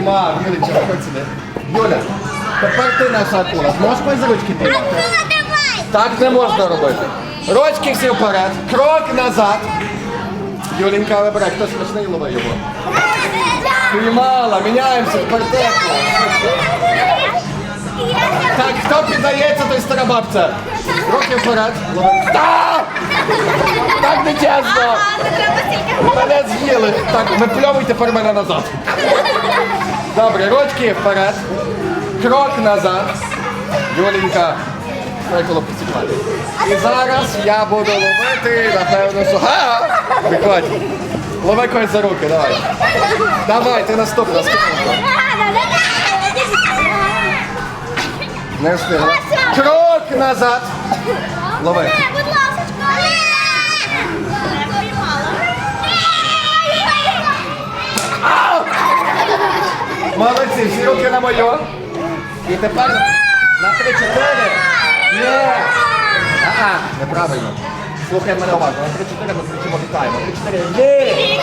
Піймав, Юлічка, виходь сюди. Юля, тепер ти наша акула. Зможеш за ручки давай! Так не можна робити. Ручки всі вперед, крок назад. Юленька, вибирай, хто смачний лови його. Піймала, міняємося, тепер тепло. Так, хто піддається, той стара бабця. Руки вперед. Лови. Та! Так не чесно. Мене з'їли. Так, випльовуй тепер мене назад. Добре, ручки вперед. Крок назад. Юленька. Приїхало посікати. І зараз я буду ловити, напевно, що. Га! Виходь. Лови когось за руки, давай. Давай, ти наступна. Не встигла. Крок назад. Лови. Молодці, всі руки на мою. І тепер на 3-4. Ні. А-а, неправильно. Слухай мене уважно. На 3-4 ми кричимо вітаємо. 3-4. Ні.